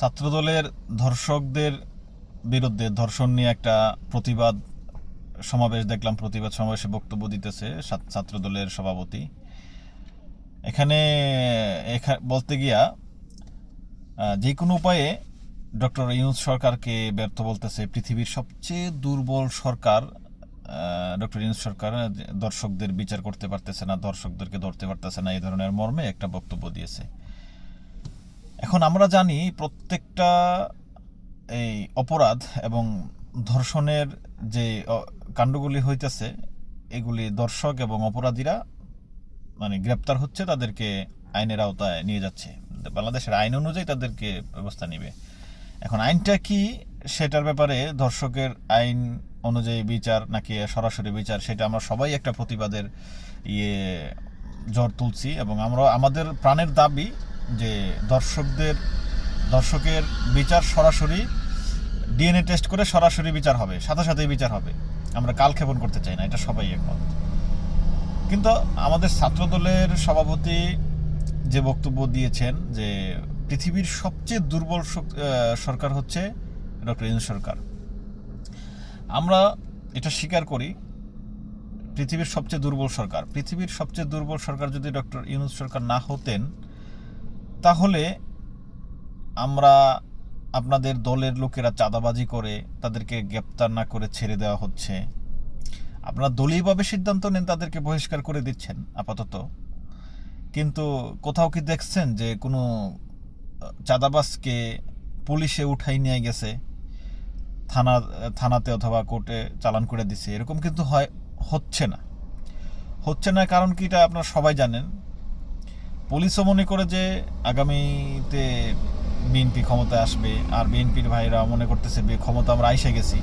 ছাত্রদলের ধর্ষকদের বিরুদ্ধে ধর্ষণ নিয়ে একটা প্রতিবাদ সমাবেশ দেখলাম, প্রতিবাদ সমাবেশে বক্তব্য দিতেছে ছাত্রদলের সভাপতি। এখানে, এখা- বলতে গিয়া যে কোনো উপায়ে ডক্টর ইউনুস সরকারকে ব্যর্থ বলতেছে। পৃথিবীর সবচেয়ে দুর্বল সরকার ডক্টর ইউনুস সরকার দর্শকদের বিচার করতে পারতেছে না দর্শকদেরকে ধরতে পারতেছে না, এই ধরনের মর্মে একটা বক্তব্য দিয়েছে। এখন আমরা জানি প্রত্যেকটা, এই, অপরাধ এবং ধর্ষণের যে কাণ্ডগুলি হইতেছে, এগুলি দর্শক এবং অপরাধীরা মানে গ্রেপ্তার হচ্ছে, তাদেরকে আইনের আওতায় নিয়ে যাচ্ছে। বাংলাদেশের আইন অনুযায়ী তাদেরকে ব্যবস্থা নিবে। এখন আইনটা কি? সেটার ব্যাপারে ধর্ষকের আইন অনুযায়ী বিচার নাকি সরাসরি বিচার, সেটা আমরা সবাই একটা প্রতিবাদের ইয়ে জ্বর তুলছি এবং আমরা, আমাদের প্রাণের দাবি যে দর্শকদের, দর্শকের বিচার সরাসরি ডিএনএ টেস্ট করে সরাসরি বিচার হবে, সাথে সাথেই বিচার হবে। আমরা কালক্ষেপণ করতে চাই না, এটা সবাই একমত। কিন্তু আমাদের ছাত্রদলের সভাপতি যে বক্তব্য দিয়েছেন যে পৃথিবীর সবচেয়ে দুর্বল সরকার হচ্ছে ডক্টর ইউনুস সরকার। আমরা এটা স্বীকার করি, পৃথিবীর সবচেয়ে দুর্বল সরকার। পৃথিবীর সবচেয়ে দুর্বল সরকার যদি ডক্টর ইউনুস সরকার না হতেন তাহলে আমরা আপনাদের দলের লোকেরা চাঁদাবাজি করে তাদেরকে গ্রেপ্তার না করে ছেড়ে দেওয়া হচ্ছে। আপনারা দলীয়ভাবে সিদ্ধান্ত নেন তাদেরকে বহিষ্কার করে দিচ্ছেন, আপাতত। কিন্তু কোথাও কি দেখছেন যে কোনো চাঁদাবাজকে পুলিশে উঠাই নিয়ে গেছে, থানা, থানাতে অথবা কোর্টে চালান করে দিছে? এরকম কিন্তু হয়, হচ্ছে না। হচ্ছে না কারণ কি এটা আপনারা সবাই জানেন। পুলিশও মনে করে যে আগামীতে বিএনপি ক্ষমতায় আসবে, আর বিএনপির ভাইরা মনে করতেছে ক্ষমতা আমরা আইসে গেছি।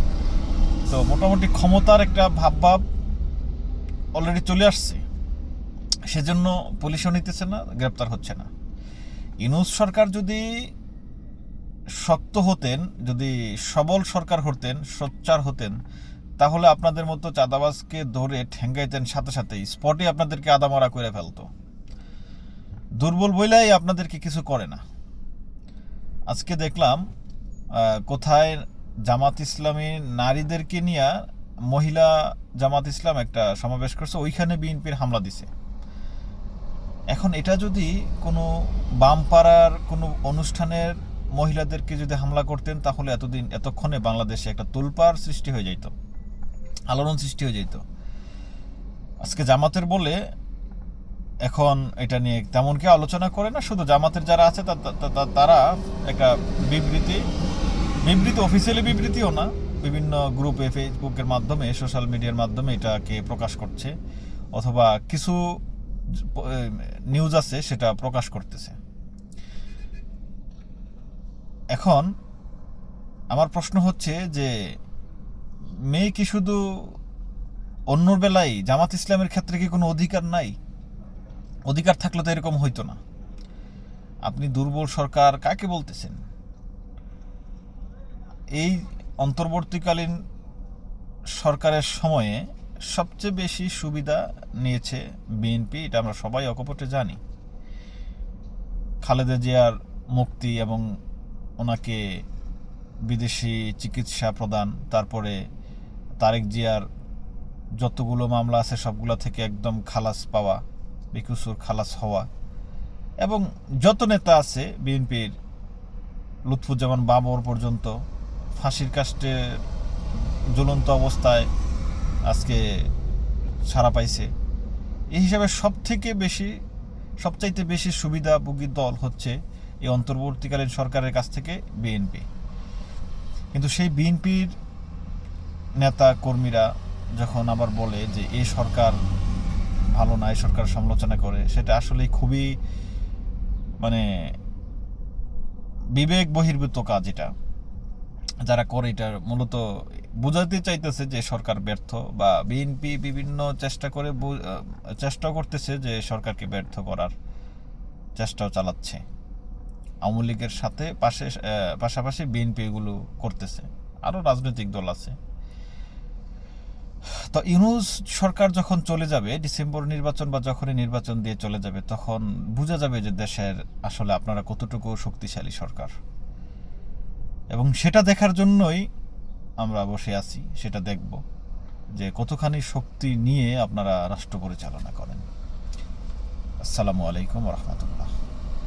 তো মোটামুটি ক্ষমতার একটা ভাব ভাব অলরেডি চলে আসছে। সেজন্য পুলিশও নিতেছে না, গ্রেপ্তার হচ্ছে না। ইনুস সরকার যদি শক্ত হতেন, যদি সবল সরকার হতেন, সোচ্চার হতেন, তাহলে আপনাদের মতো চাঁদাবাজকে ধরে ঠেঙ্গাইতেন সাথে সাথেই, স্পটে আপনাদেরকে আদামরা করে ফেলতো। দুর্বল বইলাই আপনাদেরকে কিছু করে না। আজকে দেখলাম কোথায় জামাত ইসলামী নারীদেরকে নিয়ে মহিলা জামাত ইসলাম একটা সমাবেশ করছে, ওইখানে বিএনপির হামলা দিছে। এখন এটা যদি কোনো বামপাড়ার কোনো অনুষ্ঠানের মহিলাদেরকে যদি হামলা করতেন, তাহলে এতদিন, এতক্ষণে বাংলাদেশে একটা তুলপার সৃষ্টি হয়ে যেত আলোড়ন সৃষ্টি হয়ে যেত আজকে জামাতের বলে এখন এটা নিয়ে তেমন কেউ আলোচনা করে না, শুধু জামাতের যারা আছে তারা একটা বিবৃতি বিবৃতি অফিসিয়ালি বিবৃতিও না, বিভিন্ন গ্রুপে ফেসবুকের মাধ্যমে সোশ্যাল মিডিয়ার মাধ্যমে এটাকে প্রকাশ করছে, অথবা কিছু নিউজ আছে সেটা প্রকাশ করতেছে। এখন আমার প্রশ্ন হচ্ছে যে, মেয়ে কি শুধু অন্যর বেলায় জামাত ইসলামের ক্ষেত্রে কি কোনো অধিকার নাই? অধিকার থাকলে তো এরকম হইতো না। আপনি দুর্বল সরকার কাকে বলতেছেন? এই অন্তর্বর্তীকালীন সরকারের সময়ে সবচেয়ে বেশি সুবিধা নিয়েছে বিএনপি, এটা আমরা সবাই অকপটে জানি। খালেদা জিয়ার মুক্তি এবং ওনাকে বিদেশি চিকিৎসা প্রদান, তারপরে তারেক জিয়ার যতগুলো মামলা আছে, সবগুলো থেকে একদম খালাস পাওয়া। বেকুসুর খালাস হওয়া এবং যত নেতা আছে বিএনপির, লুৎফুজ্জামান বাবর পর্যন্ত ফাঁসির কাস্টে জ্বলন্ত অবস্থায় আজকে ছাড়া পাইছে। এই হিসাবে সব থেকে বেশি, সবচাইতে বেশি সুবিধাভোগী দল হচ্ছে এই অন্তর্বর্তীকালীন সরকারের কাছ থেকে বিএনপি। কিন্তু সেই বিএনপির নেতা কর্মীরা যখন আবার বলে যে এই সরকার ভালো না এই সরকার সমালোচনা করে, সেটা আসলে খুবই মানে বিবেক বহির্ভূত কাজ এটা। যারা করে এটা মূলত বোঝাতে চাইতেছে যে সরকার ব্যর্থ বা বিএনপি বিভিন্ন চেষ্টা করে চেষ্টা করতেছে যে সরকারকে ব্যর্থ করার চেষ্টাও চালাচ্ছে। আওয়ামী লীগের সাথে পাশে পাশাপাশি বিএনপি এগুলো করতেছে। আরও রাজনৈতিক দল আছে। তো ইউনুস সরকার যখন চলে যাবে, ডিসেম্বর নির্বাচন বা যখনই নির্বাচন দিয়ে চলে যাবে, তখন বোঝা যাবে যে দেশের আসলে আপনারা কতটুকু শক্তিশালী সরকার। এবং সেটা দেখার জন্যই আমরা বসে আছি, সেটা দেখব যে কতখানি শক্তি নিয়ে আপনারা রাষ্ট্র পরিচালনা করেন। আসসালামু আলাইকুম রহমতুল্লাহ।